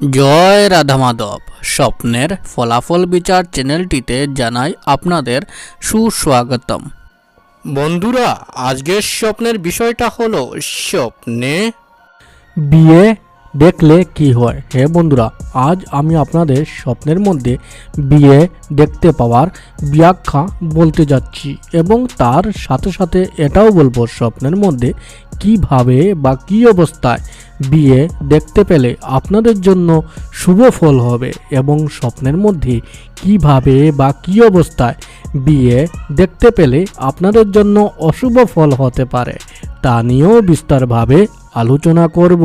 জয় রাধা মাধব। স্বপ্নের ফলাফল বিচার চ্যানেলটিতে জানাই আপনাদের সুস্বাগতম। বন্ধুরা, আজকের স্বপ্নের বিষয়টা হলো স্বপ্নে বিয়ে দেখলে কি হয়? হে বন্ধুরা, আজ আমি আপনাদের স্বপ্নের মধ্যে বিয়ে দেখতে পাওয়ার ব্যাখ্যা বলতে যাচ্ছি এবং তার সাথে সাথে এটাও বলব, স্বপ্নের মধ্যে কীভাবে বা কী অবস্থায় বিয়ে দেখতে পেলে আপনাদের জন্য শুভ ফল হবে এবং স্বপ্নের মধ্যে কীভাবে বা কী অবস্থায় বিয়ে দেখতে পেলে আপনাদের জন্য অশুভ ফল হতে পারে, তা নিয়েও বিস্তারভাবে আলোচনা করব।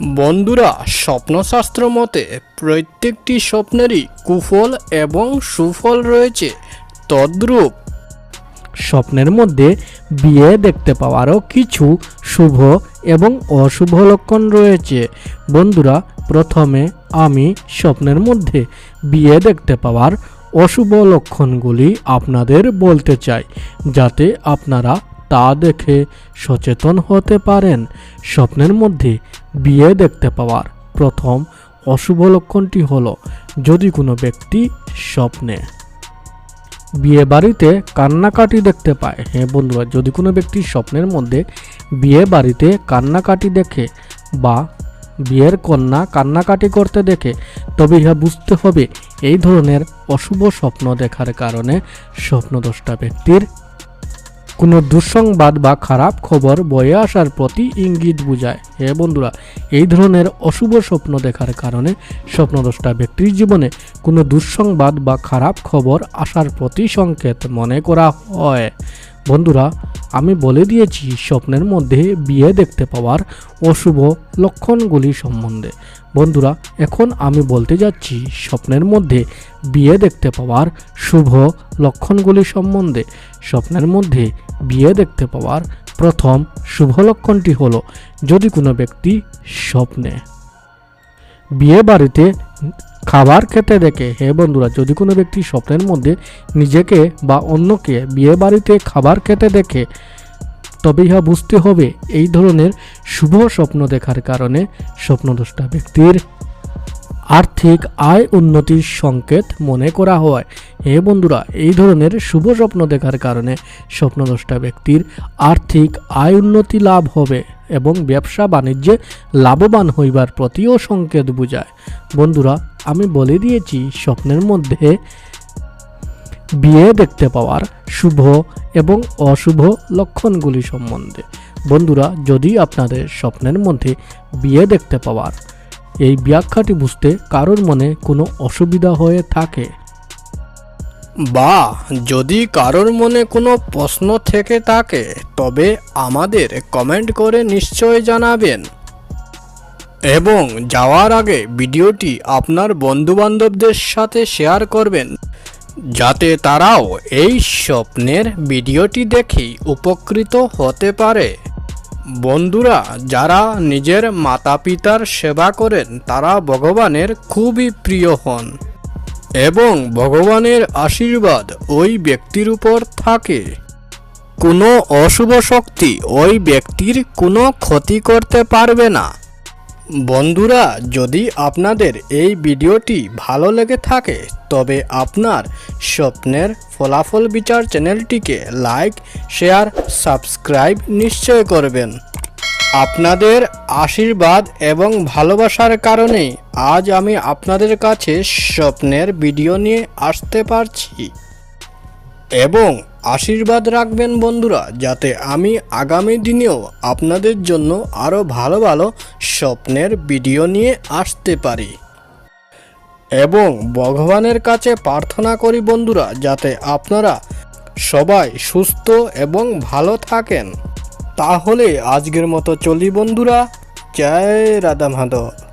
বন্ধুরা, স্বপ্নশাস্ত্র মতে প্রত্যেকটি স্বপ্নেরই কুফল এবং সুফল রয়েছে, তদ্রূপ। স্বপ্নের মধ্যে বিয়ে দেখতে পাওয়ারও কিছু শুভ এবং অশুভ লক্ষণ রয়েছে। বন্ধুরা, প্রথমে আমি স্বপ্নের মধ্যে বিয়ে দেখতে পাওয়ার অশুভ লক্ষণগুলি আপনাদের বলতে চাই, যাতে আপনারা তা দেখে সচেতন হতে পারেন। স্বপ্নের মধ্যে বিয়ে দেখতে পাওয়ার প্রথম অশুভ লক্ষণটি হলো যদি কোনো ব্যক্তি স্বপ্নে। বিয়ে বাড়িতে কান্নাকাটি দেখতে পায়। হ্যাঁ বন্ধুরা, যদি কোনো ব্যক্তি স্বপ্নের মধ্যে বিয়ে বাড়িতে কান্নাকাটি দেখে বা বিয়ের কন্যা কান্নাকাটি করতে দেখে, তবে ইহা বুঝতে হবে এই ধরনের অশুভ স্বপ্ন দেখার কারণে স্বপ্নদ্রষ্টা ব্যক্তির কোনো দুঃসংবাদ বা খারাপ খবর বয়ে আসার প্রতি ইঙ্গিত বুঝায়। হে বন্ধুরা, এই ধরনের অশুভ স্বপ্ন দেখার কারণে স্বপ্নদ্রষ্টা ব্যক্তির জীবনে কোনো দুঃসংবাদ বা খারাপ খবর আসার প্রতি সংকেত মনে করা হয়। বন্ধুরা, আমি বলে দিয়েছি, স্বপ্নের মধ্যে বিয়ে দেখতে পাওয়ার অশুভ লক্ষণগুলি সম্বন্ধে। বন্ধুরা, এখন আমি বলতে যাচ্ছি, স্বপ্নের মধ্যে বিয়ে দেখতে পাওয়ার শুভ লক্ষণগুলি সম্বন্ধে। স্বপ্নের মধ্যে বিয়ে দেখতে পাওয়ার প্রথম শুভ লক্ষণটি হলো, যদি কোনো ব্যক্তি স্বপ্নে বিয়ে বাড়িতে খাবার খেতে দেখে, হে বন্ধুরা, যদি কোনো ব্যক্তি স্বপ্নের মধ্যে নিজেকে বা অন্যকে বিয়ে বাড়িতে খাবার খেতে দেখে তবে ইহা বুঝতে হবে এই ধরনের শুভ স্বপ্ন দেখার কারণে স্বপ্নদ্রষ্টা ব্যক্তির আর্থিক আয় উন্নতির সংকেত মনে করা হয়। হে বন্ধুরা, এই ধরনের শুভ স্বপ্ন দেখার কারণে স্বপ্নদ্রষ্টা ব্যক্তির আর্থিক আয় উন্নতি লাভ হবে। এবং ব্যবসা বাণিজ্যে লাভবান হইবার প্রতিও সংকেত বুঝায়। বন্ধুরা, আমি বলে দিয়েছি, স্বপ্নের মধ্যে বিয়ে দেখতে পাওয়ার শুভ এবং অশুভ লক্ষণগুলি সম্বন্ধে। বন্ধুরা, যদি আপনাদের স্বপ্নের মধ্যে বিয়ে দেখতে পাওয়ার এই ব্যাখ্যাটি বুঝতে কারোর মনে কোনো অসুবিধা হয়ে থাকে বা যদি কারোর মনে কোনো প্রশ্ন থেকে থাকে, তবে আমাদের কমেন্ট করে নিশ্চয় জানাবেন। এবং যাওয়ার আগে ভিডিওটি আপনার বন্ধুবান্ধবদের সাথে শেয়ার করবেন, যাতে তারাও এই স্বপ্নের ভিডিওটি দেখেই উপকৃত হতে পারে। বন্ধুরা, যারা নিজের মাতা পিতার সেবা করেন, তারা ভগবানের খুবই প্রিয় হন। এবং ভগবানের আশীর্বাদ ওই ব্যক্তির উপর থাকে। কোনো অশুভ শক্তি ওই ব্যক্তির কোনো ক্ষতি করতে পারবে না। বন্ধুরা, যদি আপনাদের এই ভিডিওটি ভালো লেগে থাকে, তবে আপনার স্বপ্নের ফলাফল বিচার চ্যানেলটিকে লাইক, শেয়ার, সাবস্ক্রাইব নিশ্চয় করবেন। আপনাদের আশীর্বাদ এবং ভালোবাসার কারণে আজ আমি আপনাদের কাছে স্বপ্নের ভিডিও নিয়ে আসতে পারছি। এবং আশীর্বাদ রাখবেন বন্ধুরা, যাতে আমি আগামী দিনেও আপনাদের জন্য আরও ভালো ভালো স্বপ্নের ভিডিও নিয়ে আসতে পারি। এবং ভগবানের কাছে প্রার্থনা করি বন্ধুরা, যাতে আপনারা সবাই সুস্থ এবং ভালো থাকেন। তাহলে আজকের মতো চলি বন্ধুরা। জয় রাধা মাধব